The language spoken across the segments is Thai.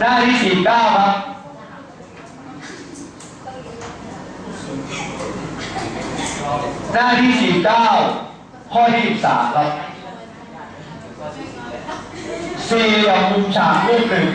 หน้าที่สี่เก้าครับหน้าที่สี่เก้าข้อที่สามครับสี่เหลี่ยมมุมฉากรูปหนึ่ง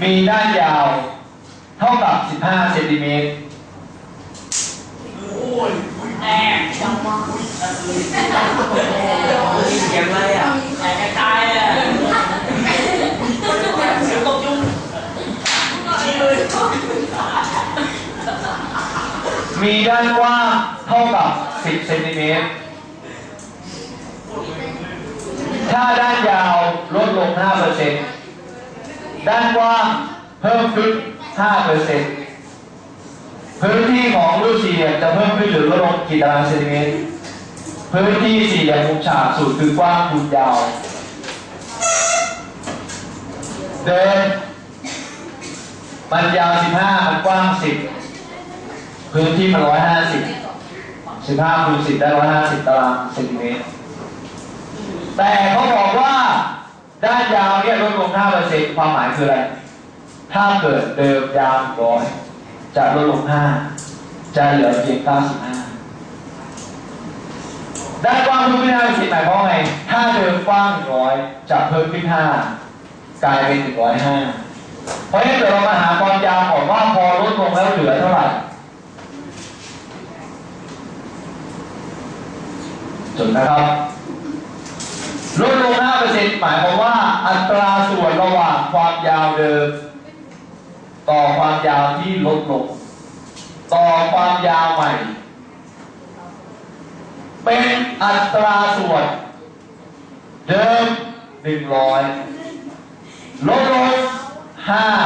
มีด้านยาว เท่ากับ15เซนติเมตรแอบจังวะเสียงอะไรอะแตกกระจายอะเสียงตกยุงชี้เลย มีด้านกว้างเท่ากับ 10เซนติเมตร ถ้าด้านยาวลดลง 5%ด้านกว้างเพิ่มขึ้น 5%พื้นที่ของรูปสี่เหลี่ยมจะเพิ่มขึ้นหรือลดลงกี่ตารางเซนติเมตร พื้นที่สี่เหลี่ยมมุมฉากสูตรคือกว้างคูณยาว เดินมันยาว 15 มันกว้าง 10 พื้นที่มันร้อยห้าสิบสิบห้าคูณสิบได้ร้อยห้าสิบตารางเซนติเมตร แต่เขาบอกว่าด้านยาวเนี่ยลดลงห้าเปอร์เซ็นต์ความหมายคืออะไร ถ้าเกิดเดิมยาวร้อยจะลดลงห้าจะเหลือเพียงเก้าสิบห้าด้านกว้างเพิ่มขึ้นห้าสิบหมายความว่าไง ถ้าเดิมกว้างร้อยจะเพิ่มขึ้นห้ากลายเป็นหนึ่งร้อยห้าเพราะฉะนั้นเดี๋ยวเรามาหาความยาวก่อนว่าพอลดลงแล้วเหลือเท่าไหร่ จุดนะครับลดลง 5%หมายความว่าอัตราส่วนระหว่างความยาวเดิม ต่อความยาวที่ลดลง ต่อความยาวใหม่ เป็นอัตราส่วน เดิม 100 ลดลง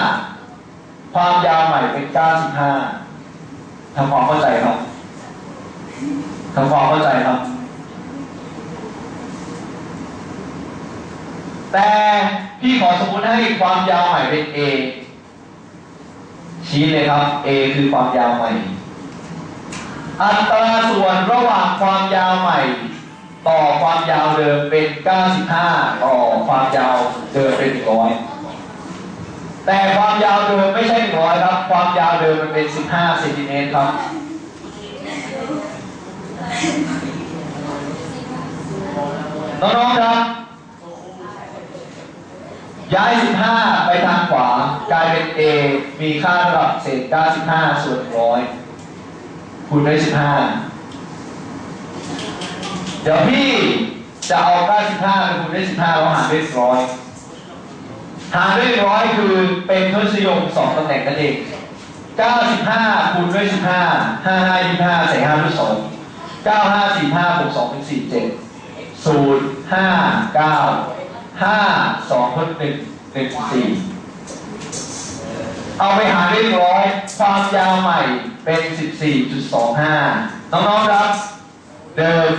5 ความยาวใหม่เป็น 95ทำความเข้าใจครับทำความเข้าใจครับ แต่พี่ขอสมมติให้ความยาวใหม่เป็น A ชี้เลยครับ A คือความยาวใหม่ อัตราส่วนระหว่างความยาวใหม่ ต่อความยาวเดิมเป็น 95 ต่อความยาวเดิมเป็น 100 แต่ความยาวเดิมไม่ใช่ 100 ครับ ความยาวเดิมมันเป็น 15เซนติเมตรครับน้องๆครับ ย้าย 15 ไปทางขวา กลายเป็น A มีค่าระดับเศษ95 ส่วนร้อยคูณด้วย15 เดี๋ยวพี่จะเอา 95ไปคูณด้วย 15 แล้วหารด้วยร้อยหารด้วยร้อยคือเป็นทศนิยม2ตำแหน่งนั่นเอง 95คูณด้วย 15 55 25ใส่5ด้วย2 95 45บวก2เป็น47ศูนย์ ห้าสองคนหนึ่งหนึ่งสี่เอาไปหารด้วยร้อยความยาวใหม่เป็นสิบสี่จุดสองห้าน้องๆครับ เดิม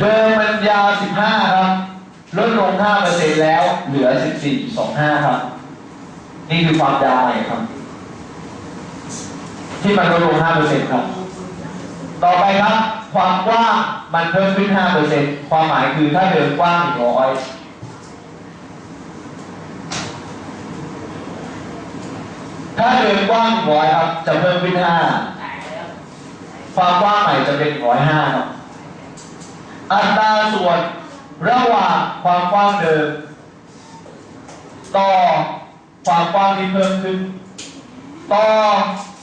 เดิมมันยาวสิบห้าครับ ลดลงห้าเปอร์เซ็นต์แล้วเหลือสิบสี่จุดสองห้าครับ นี่คือความยาวใหม่ครับ ที่มันลดลง 5%ครับ ต่อไปครับ ความกว้างมันเพิ่มขึ้น 5%ความหมายคือถ้าเดิมกว้าง 100ถ้าเดิมกว้าง100ครับจะเพิ่มขึ้น5ความกว้างใหม่จะเป็น105ครับอัตราส่วนระหว่างความกว้างเดิม ต่อความกว้างที่เพิ่มขึ้น ต่อ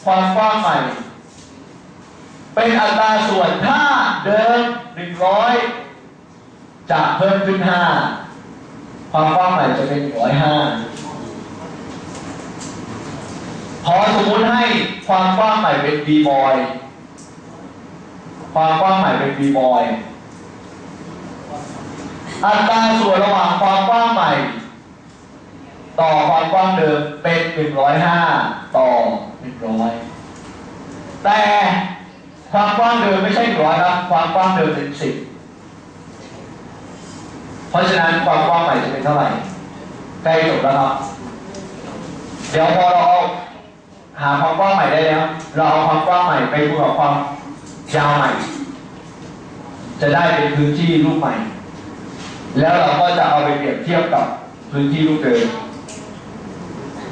ความกว้างใหม่ เป็นอัตราส่วนถ้าเดิม100จะเพิ่มขึ้น5ความกว้างใหม่จะเป็น105ขอสมมุติให้ความกว้างใหม่เป็น b บอยความกว้างใหม่เป็น b บอยอัตราส่วนระหว่างความกว้างใหม่ ต่อความกว้างเดิมเป็น 105 ต่อ 100 แต่ ความกว้างเดิมไม่ใช่100ครับความกว้างเดิมเป็น10เพราะฉะนั้นความกว้างใหม่จะเป็นเท่าไหร่ใกล้จบแล้วครับเดี๋ยวพอเราเอาหาความกว้างใหม่ได้แล้ว เราเอาความกว้างใหม่ไปคูณกับความยาวใหม่ จะได้เป็นพื้นที่รูปใหม่ แล้วเราก็จะเอาไปเปรียบเทียบกับพื้นที่รูปเดิม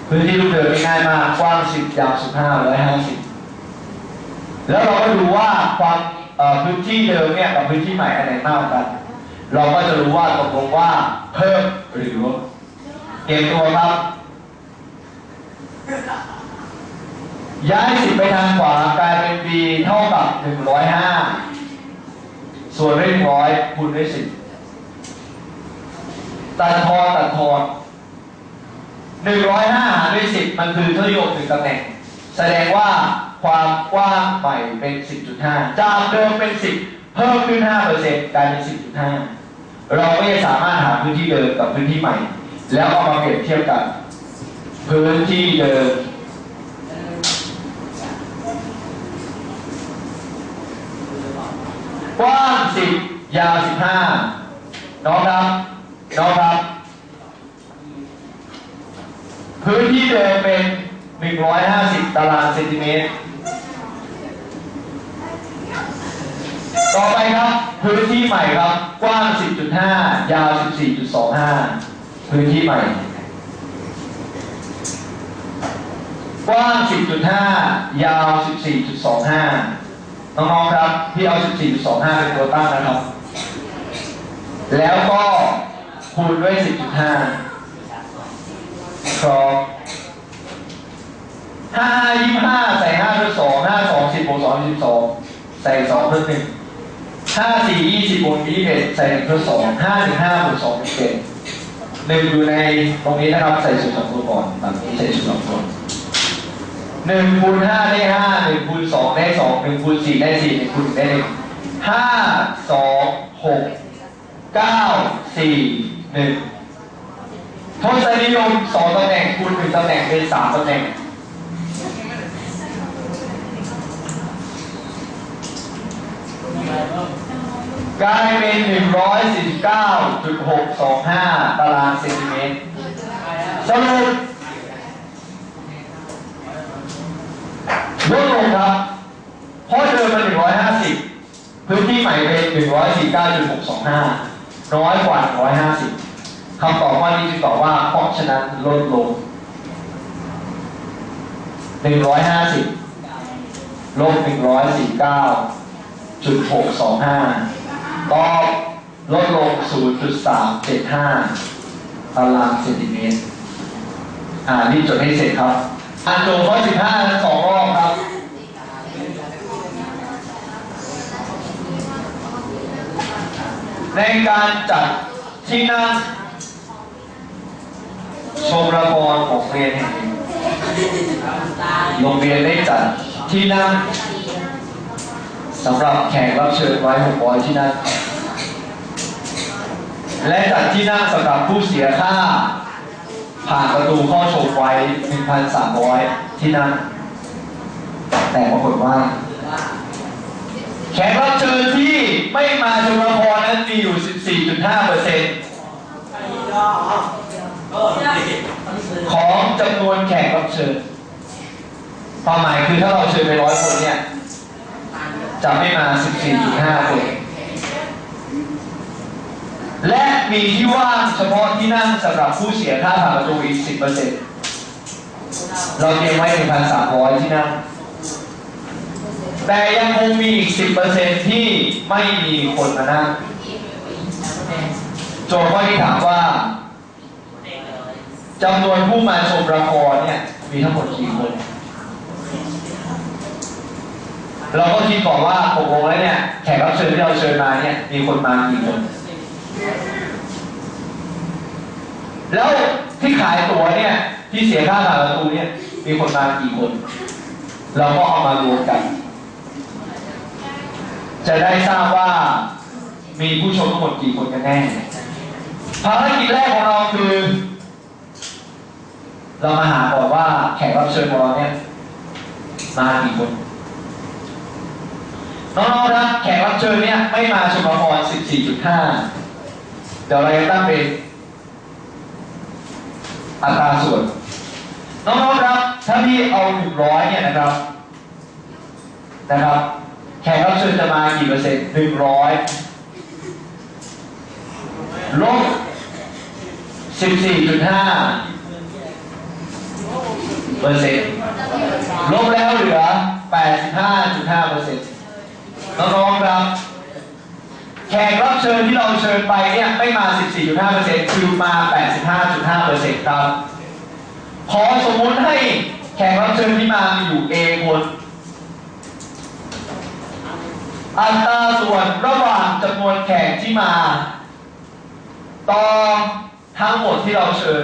พื้นที่รูปเดิมง่ายมากกว้าง10ยาว15 150 แล้วเราก็ดูว่าความพื้นที่เดิมเนี่ยกับพื้นที่ใหม่อันไหนมากกว่ากัน เราก็จะรู้ว่าตกลงว่าเพิ่มหรือลดเตรียมตัวครับ ย้าย10ไปทางขวากลายเป็น b เท่ากับ105ส่วนเลขร้อยคูณด้วย10ตัดทอนตัดทอน105หารด้วย10มันคือเทศนิยมหนึ่งตำแหน่ง แสดงว่า ความกว้างใหม่เป็น 10.5 จากเดิมเป็น 10 เพิ่มขึ้น 5%กลายเป็น 10.5 เราก็จะสามารถหาพื้นที่เดิมกับพื้นที่ใหม่ แล้วเอามาเปรียบเทียบกันพื้นที่เดิมกว้าง 10 ยาว 15 น้องครับ น้องครับ พื้นที่เดิมเป็น 150 ตารางเซนติเมตร ต่อไปครับ พื้นที่ใหม่ครับ กว้าง 10.5 ยาว 14.25 พื้นที่ใหม่ กว้าง 10.5 ยาว 14.25 น้องๆครับ พี่เอา 14.25 เป็นตัวตั้งนะครับ แล้วก็คูณด้วย 10.5 ครับห้ายี่ห้าใส่ห้าด้วยสองห้าสองสิบบวกสองสิบสองใส่สองเพิ่มหนึ่ง ห้าสี่ยี่สิบบวกยี่สิบเอ็ดใส่หนึ่งเพิ่มสองห้าถึงห้าบวกสองเป็นหนึ่งอยู่ในตรงนี้นะครับใส่สูตรสองตัวก่อนแบบนี้ใส่สูตรสองตัวหนึ่งคูณห้าได้ห้าหนึ่งคูณสองได้สองหนึ่งคูณสี่ได้สี่หนึ่งคูณได้หนึ่งห้าสองหกเก้าสี่หนึ่งทศนิยมสองตำแหน่งคูณหนึ่งตำแหน่งเป็นสามตำแหน่ง กลายเป็น 149.625 ตารางเซนติเมตร สรุปลดลงครับ เพราะเดิมมัน 150 พื้นที่ใหม่เป็น 149.625 น้อยกว่า 150 คำตอบข้อนี้จึงตอบว่า เพราะฉะนั้นลดลง 150 ลบ 149.625 ตอบลดลง 0.375 ตารางเซนติเมตร อ่ารีบจดให้เสร็จครับอ่านโจทย์ข้อ15สองรอบครับ ในการจัดที่นั่งชมละครของเรียนแห่งหนึ่งโรงเรียนได้จัดที่นั่งสำหรับแขกรับเชิญไว้600ที่นั่ง และจัดที่นั่งสำหรับผู้เสียค่า ผ่านประตูเข้าชมไว้ 1,300 ที่นั่ง แต่ปรากฏว่า แขกรับเชิญที่ไม่มาชมละครนั้นมีอยู่ 14.5เปอร์เซ็นต์ของจำนวนแขกรับเชิญความหมายคือถ้าเราเชิญไปร้อยคนเนี่ย จะไม่มา 14.5 คน และมีที่ว่างเฉพาะที่นั่งสำหรับผู้เสียค่าผ่านประตูอีก 10%เราเตรียมไว้ 1,300 ที่นั่ง แต่ยังคงมีอีก 10%ที่ไม่มีคนมานั่ง โจทย์ข้อที่ถามว่าจำนวนผู้มาชมละครเนี่ย มีทั้งหมดกี่คน เราก็คิดก่อนว่าตกลงแล้วเนี่ย แขกรับเชิญที่เราเชิญมาเนี่ย มีคนมากี่คน แล้วที่ขายตั๋วเนี่ยที่เสียค่าผ่านประตูเนี่ย มีคนมากี่คน เราก็เอามารวมกัน จะได้ทราบว่ามีผู้ชมทั้งหมดกี่คนกันแน่ภารกิจแรกของเราคือ เรามาหาก่อนว่าแขกรับเชิญของเราเนี่ย มากี่คนน้องๆครับแขกรับเชิญเนี่ยไม่มาชมละคร14.5 เดี๋ยวเราจะตั้งเป็น อัตราส่วนน้องๆครับถ้าพี่เอา100เนี่ยนะครับนะครับ แขกรับเชิญจะมากี่เปอร์เซ็นต์100ลบสิบสี่จุดห้าเปอร์เซ็นต์ลบแล้วเหลือแปดสิบห้าจุดห้าเปอร์เซ็นต์น้องๆครับ แขกรับเชิญที่เราเชิญไปเนี่ยไม่มา 14.5%คือมา 85.5%ครับ ขอสมมุติให้แขกรับเชิญที่มามีอยู่ A คนอัตราส่วนระหว่างจำนวนแขกที่มา ต่อทั้งหมดที่เราเชิญ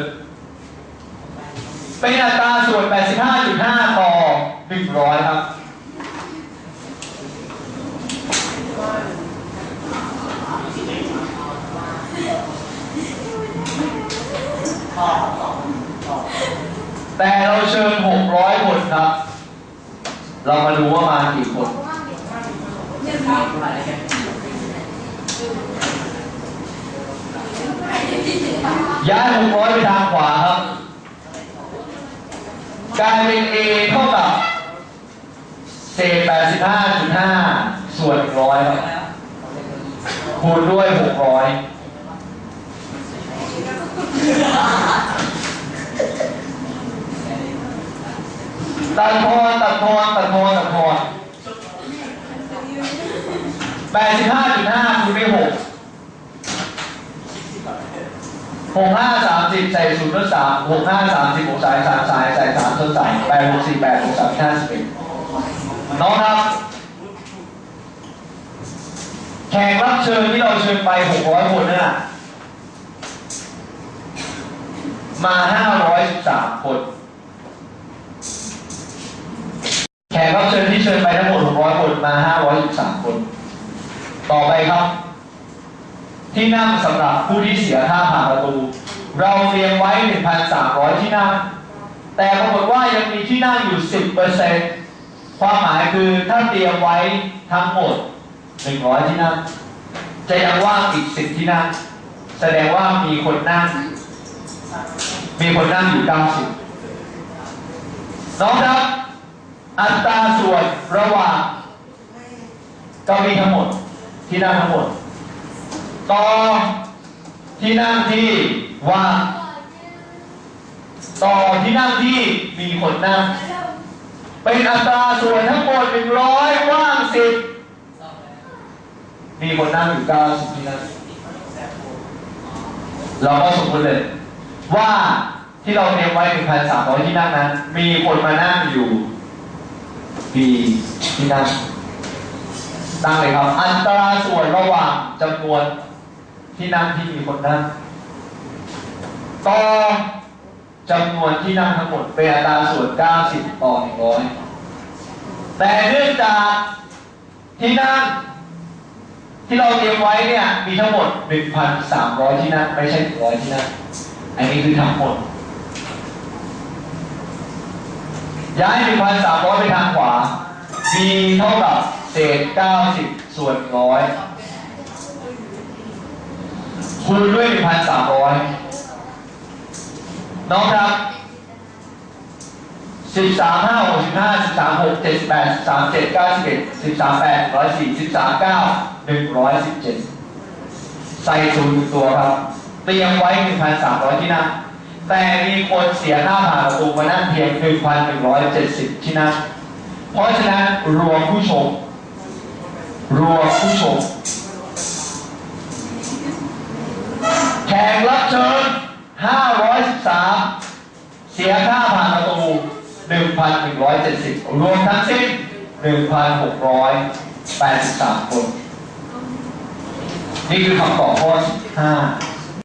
เป็นอัตราส่วน 85.5 ต่อ 100 ครับ แต่เราเชิญ 600 คนครับ เรามาดูว่ามากี่คน ย้าย 600 ไปทางขวาครับกลายเป็น A เท่ากับเศษ85.5 ส่วน100ครับคูณด้วย 600 ตัดทอนตัดทอนตัดทอนตัดทอนแปดสิบห้าจุดห้าคูณด้วยหกหกห้าสามสิบใส่ศูนย์ลดสามหกห้าสามสิบหกสายสามสายใส่สามลดสายแปดหกสี่แปดหกสามห้าสิบเอ็ดน้องครับ แขกรับเชิญที่เราเชิญไปหกร้อยคนนั่นน่ะมาห้าร้อยสิบสามคน แข กรับเชิญที่เชิญไปทั้งหมด600คนมา513คน ต่อไปครับ ที่นั่งสำหรับผู้ที่เสียค่าผ่านประตู เราเตรียมไว้ 1,300 ที่นั่ง แต่ปรากฏว่ายังมีที่นั่งอยู่ 10%ความหมายคือถ้าเตรียมไว้ทั้งหมด 100 ที่นั่ง จะยังว่างอีก 10 ที่นั่ง แสดงว่ามีคนนั่ง มีคนนั่งอยู่ 90 น้องครับ อัตราส่วนระหว่างเก้าอี้ทั้งหมด ที่นั่งทั้งหมด ต่อที่นั่งที่ว่างต่อที่นั่งที่มีคนนั่งเป็นอัตราส่วนทั้งหมดหนึ่งร้อยว่างสิบมีคนนั่งอยู่เก้าสิบที่นั่งเราก็สมมติเลยว่าที่เราเตรียมไว้หนึ่งพันสามร้อยที่นั่งนั้น มีคนมานั่งอยู่ ปีที่นั่งตั้งเลยครับ อัตราส่วนระหว่างจำนวนที่นั่งที่มีคนนั่งต่อจำนวนที่นั่งทั้งหมดเป็นอัตราส่วน 90 ต่อ 100 แต่เนื่องจากที่นั่งที่เราเตรียมไว้เนี่ยมีทั้งหมด 1,300 ที่นั่งไม่ใช่ 100 ที่นั่งอันนี้คือทั้งหมดย้าย 1,300 ไปทาง ดีเท่ากับเศษ 90 ส่วนร้อยคูณด้วย 1,300 น้องครับ 13 5 65 13 6 78 13 7 91 13 8 104 13 9 117 ใส่ศูนย์หนึ่งตัวครับ เตรียมไว้ 1,300 ที่นั่งแต่มีคนเสียค่าผ่านประตูมานั่งเพียง 1,170 ที่นั่ง เพราะฉะนั้นรวมผู้ชม รวมผู้ชม แขกรับเชิญ 513 เสียค่าผ่านประตู 1,170 รวมทั้งสิ้น 1,683 คน นี่คือคำตอบข้อ15